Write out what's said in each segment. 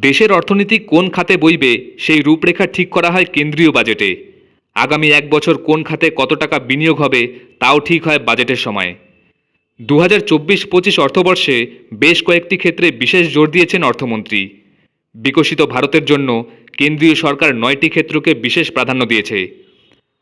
দেশের অর্থনীতি কোন খাতে বইবে সেই রূপরেখা ঠিক করা হয় কেন্দ্রীয় বাজেটে। আগামী এক বছর কোন খাতে কত টাকা বিনিয়োগ হবে তাও ঠিক হয় বাজেটের সময়। দু হাজার চব্বিশ পঁচিশ অর্থবর্ষে বেশ কয়েকটি ক্ষেত্রে বিশেষ জোর দিয়েছেন অর্থমন্ত্রী। বিকশিত ভারতের জন্য কেন্দ্রীয় সরকার নয়টি ক্ষেত্রকে বিশেষ প্রাধান্য দিয়েছে।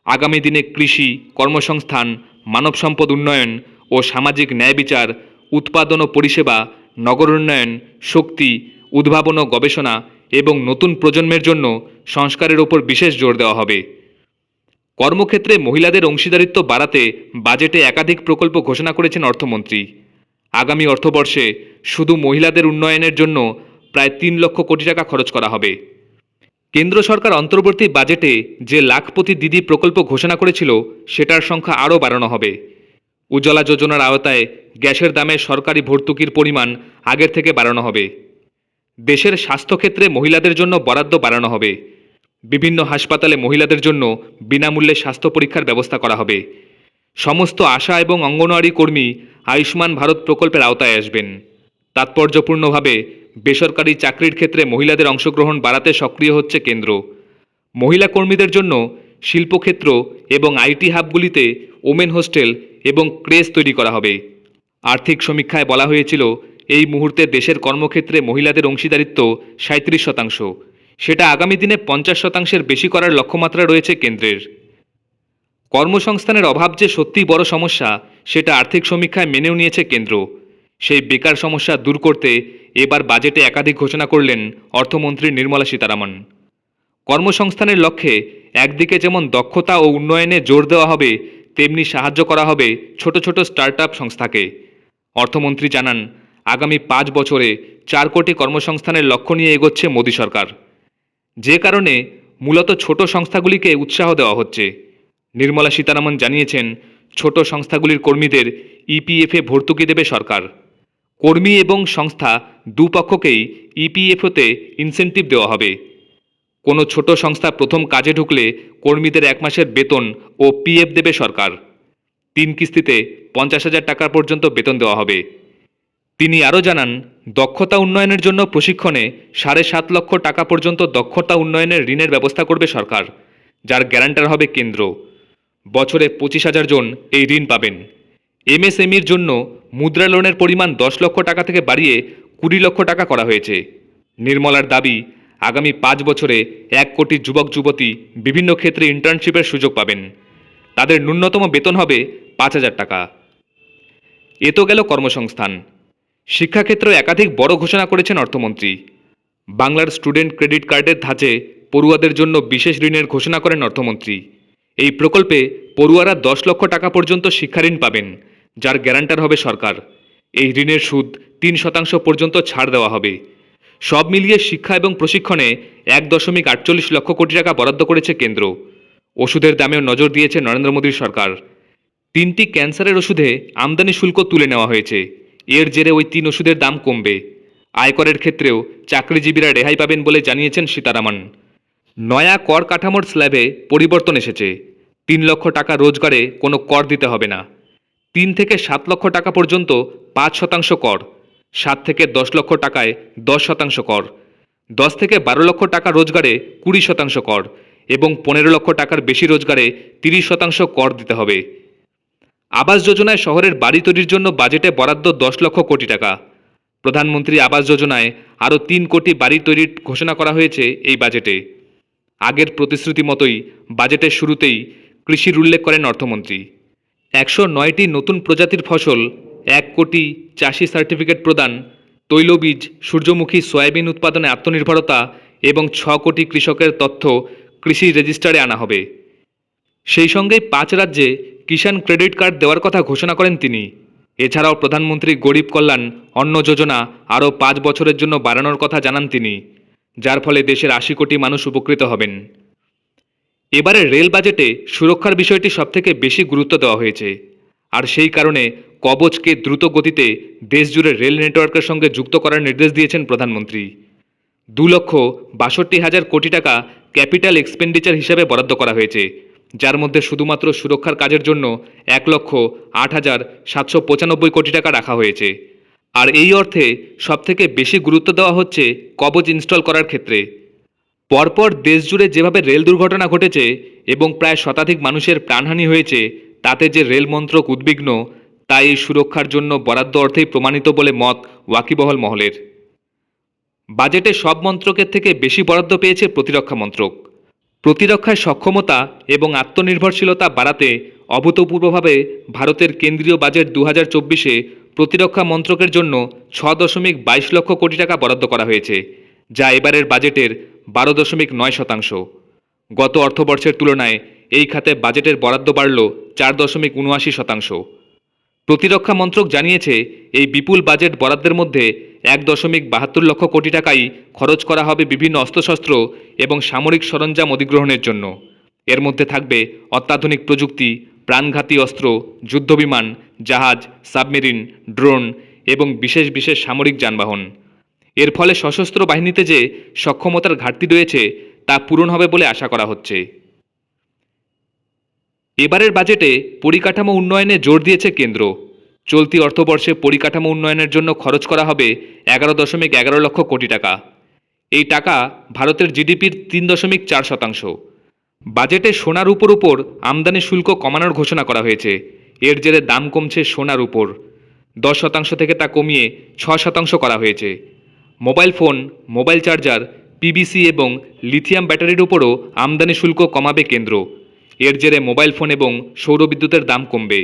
আগামী দিনে কৃষি, কর্মসংস্থান, মানব সম্পদ উন্নয়ন ও সামাজিক ন্যায় বিচার, উৎপাদন ও পরিষেবা, নগর উন্নয়ন, শক্তি উদ্ভাবন ও গবেষণা এবং নতুন প্রজন্মের জন্য সংস্কারের ওপর বিশেষ জোর দেওয়া হবে। কর্মক্ষেত্রে মহিলাদের অংশীদারিত্ব বাড়াতে বাজেটে একাধিক প্রকল্প ঘোষণা করেছেন অর্থমন্ত্রী। আগামী অর্থবর্ষে শুধু মহিলাদের উন্নয়নের জন্য প্রায় তিন লক্ষ কোটি টাকা খরচ করা হবে। কেন্দ্র সরকার অন্তর্বর্তী বাজেটে যে লাখপতি দিদি প্রকল্প ঘোষণা করেছিল, সেটার সংখ্যা আরও বাড়ানো হবে। উজ্জ্বলা যোজনার আওতায় গ্যাসের দামে সরকারি ভর্তুকির পরিমাণ আগের থেকে বাড়ানো হবে। দেশের স্বাস্থ্যক্ষেত্রে মহিলাদের জন্য বরাদ্দ বাড়ানো হবে। বিভিন্ন হাসপাতালে মহিলাদের জন্য বিনামূল্যে স্বাস্থ্য পরীক্ষার ব্যবস্থা করা হবে। সমস্ত আশা এবং অঙ্গনওয়াড়ি কর্মী আয়ুষ্মান ভারত প্রকল্পের আওতায় আসবেন। তাৎপর্যপূর্ণভাবে বেসরকারি চাকরির ক্ষেত্রে মহিলাদের অংশগ্রহণ বাড়াতে সক্রিয় হচ্ছে কেন্দ্র। মহিলা কর্মীদের জন্য শিল্পক্ষেত্র এবং আইটি হাবগুলিতে ওমেন হোস্টেল এবং ক্রেজ তৈরি করা হবে। আর্থিক সমীক্ষায় বলা হয়েছিল এই মুহূর্তে দেশের কর্মক্ষেত্রে মহিলাদের অংশীদারিত্ব সাঁত্রিশ শতাংশ। সেটা আগামী দিনে পঞ্চাশ শতাংশের বেশি করার লক্ষ্যমাত্রা রয়েছে কেন্দ্রের। কর্মসংস্থানের অভাব যে সত্যিই বড় সমস্যা, সেটা আর্থিক সমীক্ষায় মেনেও নিয়েছে কেন্দ্র। সেই বেকার সমস্যা দূর করতে এবার বাজেটে একাধিক ঘোষণা করলেন অর্থমন্ত্রী নির্মলা সীতারামন। কর্মসংস্থানের লক্ষ্যে একদিকে যেমন দক্ষতা ও উন্নয়নে জোর দেওয়া হবে, তেমনি সাহায্য করা হবে ছোট ছোট স্টার্টআপ সংস্থাকে। অর্থমন্ত্রী জানান আগামী পাঁচ বছরে চার কোটি কর্মসংস্থানের লক্ষ্য নিয়ে এগোচ্ছে মোদী সরকার। যে কারণে মূলত ছোট সংস্থাগুলিকে উৎসাহ দেওয়া হচ্ছে। নির্মলা সীতারামন জানিয়েছেন, ছোট সংস্থাগুলির কর্মীদের ইপিএফে ভর্তুকি দেবে সরকার। কর্মী এবং সংস্থা দুপক্ষকেই ইপিএফওতে ইনসেন্টিভ দেওয়া হবে। কোনো ছোট সংস্থা প্রথম কাজে ঢুকলে কর্মীদের এক মাসের বেতন ও পিএফ দেবে সরকার। তিন কিস্তিতে পঞ্চাশ হাজার টাকা পর্যন্ত বেতন দেওয়া হবে। তিনি আরও জানান, দক্ষতা উন্নয়নের জন্য প্রশিক্ষণে সাড়ে সাত লক্ষ টাকা পর্যন্ত দক্ষতা উন্নয়নের ঋণের ব্যবস্থা করবে সরকার, যার গ্যারান্টার হবে কেন্দ্র। বছরে পঁচিশ হাজার জন এই ঋণ পাবেন। এমএসএমইর জন্য মুদ্রা লোনের পরিমাণ দশ লক্ষ টাকা থেকে বাড়িয়ে কুড়ি লক্ষ টাকা করা হয়েছে। নির্মলার দাবি, আগামী পাঁচ বছরে এক কোটি যুবক যুবতী বিভিন্ন ক্ষেত্রে ইন্টার্নশিপের সুযোগ পাবেন। তাদের ন্যূনতম বেতন হবে পাঁচ হাজার টাকা। এ তো গেল কর্মসংস্থান। শিক্ষাক্ষেত্রে একাধিক বড় ঘোষণা করেছেন অর্থমন্ত্রী। বাংলার স্টুডেন্ট ক্রেডিট কার্ডের ধাঁচে পড়ুয়াদের জন্য বিশেষ ঋণের ঘোষণা করেন অর্থমন্ত্রী। এই প্রকল্পে পড়ুয়ারা দশ লক্ষ টাকা পর্যন্ত শিক্ষাঋণ পাবেন, যার গ্যারান্টার হবে সরকার। এই ঋণের সুদ তিন শতাংশ পর্যন্ত ছাড় দেওয়া হবে। সব মিলিয়ে শিক্ষা এবং প্রশিক্ষণে এক দশমিক আটচল্লিশ লক্ষ কোটি টাকা বরাদ্দ করেছে কেন্দ্র। ওষুধের দামেও নজর দিয়েছে নরেন্দ্র মোদীর সরকার। তিনটি ক্যান্সারের ওষুধে আমদানি শুল্ক তুলে নেওয়া হয়েছে। এর জেরে ওই তিন ওষুধের দাম কমবে। আয়করের ক্ষেত্রেও চাকরিজীবীরা রেহাই পাবেন বলে জানিয়েছেন সীতারামন। নয়া কর কাঠামোর স্ল্যাবে পরিবর্তন এসেছে। তিন লক্ষ টাকা রোজগারে কোনো কর দিতে হবে না। তিন থেকে সাত লক্ষ টাকা পর্যন্ত পাঁচ শতাংশ কর। সাত থেকে দশ লক্ষ টাকায় দশ শতাংশ কর। দশ থেকে বারো লক্ষ টাকা রোজগারে কুড়ি শতাংশ কর এবং পনেরো লক্ষ টাকার বেশি রোজগারে তিরিশ শতাংশ কর দিতে হবে। আবাস যোজনায় শহরের বাড়ি তৈরির জন্য বাজেটে বরাদ্দ দশ লক্ষ কোটি টাকা। প্রধানমন্ত্রী আবাস যোজনায় আরও তিন কোটি বাড়ি তৈরির ঘোষণা করা হয়েছে এই বাজেটে। আগের প্রতিশ্রুতি মতোই বাজেটের শুরুতেই কৃষির উল্লেখ করেন অর্থমন্ত্রী। একশো নয়টি নতুন প্রজাতির ফসল, এক কোটি চাষি সার্টিফিকেট প্রদান, তৈলবীজ, সূর্যমুখী সয়াবিন উৎপাদনে আত্মনির্ভরতা এবং ছ কোটি কৃষকের তথ্য কৃষি রেজিস্টারে আনা হবে। সেই সঙ্গেই পাঁচ রাজ্যে কিষাণ ক্রেডিট কার্ড দেওয়ার কথা ঘোষণা করেন তিনি। এছাড়াও প্রধানমন্ত্রী গরিব কল্যাণ, অন্ন যোজনা আরও পাঁচ বছরের জন্য বাড়ানোর কথা জানান তিনি, যার ফলে দেশের আশি কোটি মানুষ উপকৃত হবেন। এবারে রেল বাজেটে সুরক্ষার বিষয়টি সবথেকে বেশি গুরুত্ব দেওয়া হয়েছে, আর সেই কারণে কবচকে দ্রুত গতিতে দেশজুড়ে রেল নেটওয়ার্কের সঙ্গে যুক্ত করার নির্দেশ দিয়েছেন প্রধানমন্ত্রী। দু লক্ষ বাষট্টি হাজার কোটি টাকা ক্যাপিটাল এক্সপেন্ডিচার হিসেবে বরাদ্দ করা হয়েছে। যার মধ্যে শুধুমাত্র সুরক্ষার কাজের জন্য এক লক্ষ আট হাজার সাতশো পঁচানব্বই কোটি টাকা রাখা হয়েছে। আর এই অর্থে সবথেকে বেশি গুরুত্ব দেওয়া হচ্ছে কবচ ইনস্টল করার ক্ষেত্রে। পরপর দেশজুড়ে যেভাবে রেল দুর্ঘটনা ঘটেছে এবং প্রায় শতাধিক মানুষের প্রাণহানি হয়েছে, তাতে যে রেল মন্ত্রক উদ্বিগ্ন, তা এই সুরক্ষার জন্য বরাদ্দ অর্থেই প্রমাণিত বলে মত ওয়াকিবহল মহলের। বাজেটে সব মন্ত্রকের থেকে বেশি বরাদ্দ পেয়েছে প্রতিরক্ষা মন্ত্রক। প্রতিরক্ষায় সক্ষমতা এবং আত্মনির্ভরশীলতা বাড়াতে অভূতপূর্বভাবে ভারতের কেন্দ্রীয় বাজেট দু হাজার চব্বিশে প্রতিরক্ষা মন্ত্রকের জন্য ছ দশমিক বাইশ লক্ষ কোটি টাকা বরাদ্দ করা হয়েছে, যা এবারের বাজেটের বারো দশমিক নয় শতাংশ। গত অর্থবর্ষের তুলনায় এই খাতে বাজেটের বরাদ্দ বাড়ল চার দশমিক উনআশি শতাংশ। প্রতিরক্ষা মন্ত্রক জানিয়েছে, এই বিপুল বাজেট বরাদ্দের মধ্যে এক দশমিক বাহাত্তর লক্ষ কোটি টাকাই খরচ করা হবে বিভিন্ন অস্ত্রশস্ত্র এবং সামরিক সরঞ্জাম অধিগ্রহণের জন্য। এর মধ্যে থাকবে অত্যাধুনিক প্রযুক্তি, প্রাণঘাতী অস্ত্র, যুদ্ধবিমান, জাহাজ, সাবমেরিন, ড্রোন এবং বিশেষ বিশেষ সামরিক যানবাহন। এর ফলে সশস্ত্র বাহিনীতে যে সক্ষমতার ঘাটতি রয়েছে, তা পূরণ হবে বলে আশা করা হচ্ছে। এবারের বাজেটে পরিকাঠামো উন্নয়নে জোর দিয়েছে কেন্দ্র। চলতি অর্থবর্ষে পরিকাঠামো উন্নয়নের জন্য খরচ করা হবে এগারো দশমিক এগারো লক্ষ কোটি টাকা। এই টাকা ভারতের জিডিপির তিন দশমিক চার শতাংশ। বাজেটে সোনার উপর উপর আমদানি শুল্ক কমানোর ঘোষণা করা হয়েছে। এর জেরে দাম কমছে সোনার উপর। দশ শতাংশ থেকে তা কমিয়ে ছ শতাংশ করা হয়েছে। Mobile phone, mobile charger PBC এবং লিথিয়াম ব্যাটারির উপরও আমদানি শুল্ক কমাবে কেন্দ্র। এর জেরে মোবাইল ফোন এবং সৌরবিদ্যুতের দাম কমবে।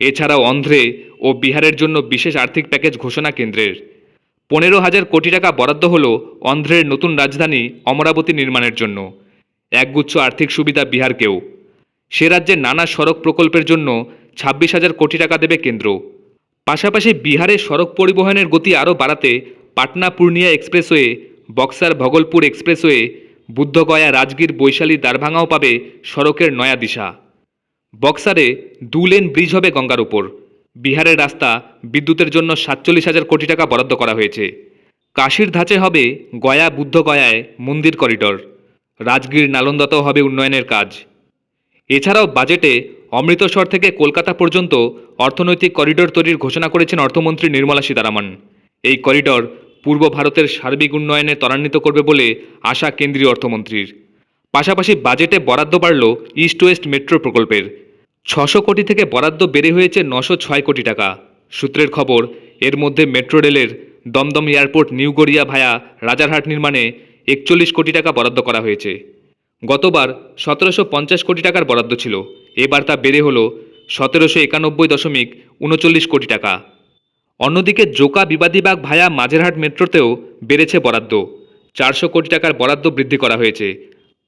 এছাড়াও অন্ধ্রে ও বিহারের জন্য বিশেষ আর্থিক প্যাকেজ ঘোষণা কেন্দ্রের। পনেরো হাজার কোটি টাকা বরাদ্দ হল অন্ধ্রের নতুন রাজধানী অমরাবতী নির্মাণের জন্য। একগুচ্ছ আর্থিক সুবিধা বিহারকেও। সে রাজ্যের নানা সড়ক প্রকল্পের জন্য ছাব্বিশ হাজার কোটি টাকা দেবে কেন্দ্র। পাশাপাশি বিহারে সড়ক পরিবহনের গতি আরও বাড়াতে পাটনা পূর্ণিয়া এক্সপ্রেসওয়ে, বক্সার ভগলপুর এক্সপ্রেসওয়ে, বুদ্ধগয়া রাজগীর বৈশালী দ্বারভাঙাও পাবে সড়কের নয়া দিশা। বক্সারে দু লেন ব্রিজ হবে গঙ্গার উপর। বিহারের রাস্তা বিদ্যুতের জন্য সাতচল্লিশ হাজার কোটি টাকা বরাদ্দ করা হয়েছে। কাশির ধাঁচে হবে গয়া বুদ্ধগয়ায় মন্দির করিডর। রাজগীর নালন্দাতেও হবে উন্নয়নের কাজ। এছাড়াও বাজেটে অমৃতসর থেকে কলকাতা পর্যন্ত অর্থনৈতিক করিডোর তৈরির ঘোষণা করেছেন অর্থমন্ত্রী নির্মলা সীতারামন। এই করিডর পূর্ব ভারতের সার্বিক উন্নয়নে ত্বরান্বিত করবে বলে আশা কেন্দ্রীয় অর্থমন্ত্রীর। পাশাপাশি বাজেটে বরাদ্দ বাড়ল ইস্ট ওয়েস্ট মেট্রো প্রকল্পের। ছশো কোটি থেকে বরাদ্দ বেড়ে হয়েছে নশো ছয় কোটি টাকা। সূত্রের খবর, এর মধ্যে মেট্রো রেলের Dum Dum airport new Garia via Rajarhat নির্মাণে একচল্লিশ কোটি টাকা বরাদ্দ করা হয়েছে। গতবার সতেরোশো পঞ্চাশ কোটি টাকার বরাদ্দ ছিল। এবার তা বেড়ে হলো সতেরোশো একানব্বই দশমিক উনচল্লিশ কোটি টাকা। অন্যদিকে জোকা বিবাদীবাগ ভায়া মাঝেরহাট মেট্রোতেও বেড়েছে বরাদ্দ। চারশো কোটি টাকার বরাদ্দ বৃদ্ধি করা হয়েছে।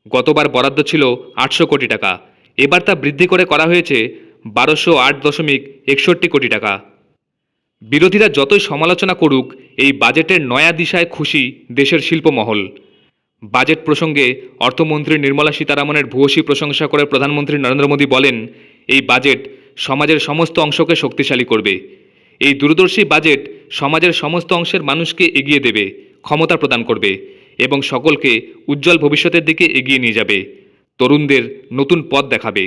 গতবার বরাদ্দ ছিল আটশো কোটি টাকা। এবার তা বৃদ্ধি করে করা হয়েছে বারোশো আট দশমিক একষট্টি কোটি টাকা। বিরোধীরা যতই সমালোচনা করুক, এই বাজেটের নয়া দিশায় খুশি দেশের শিল্পমহল। বাজেট প্রসঙ্গে অর্থমন্ত্রী নির্মলা সীতারামনের ভূয়সী প্রশংসা করে প্রধানমন্ত্রী নরেন্দ্র মোদী বলেন, এই বাজেট সমাজের সমস্ত অংশকে শক্তিশালী করবে। এই দূরদর্শী বাজেট সমাজের সমস্ত অংশের মানুষকে এগিয়ে দেবে, ক্ষমতা প্রদান করবে। এবং সকলকে উজ্জ্বল ভবিষ্যতের দিকে এগিয়ে নিয়ে যাবে। তরুণদের নতুন পথ দেখাবে।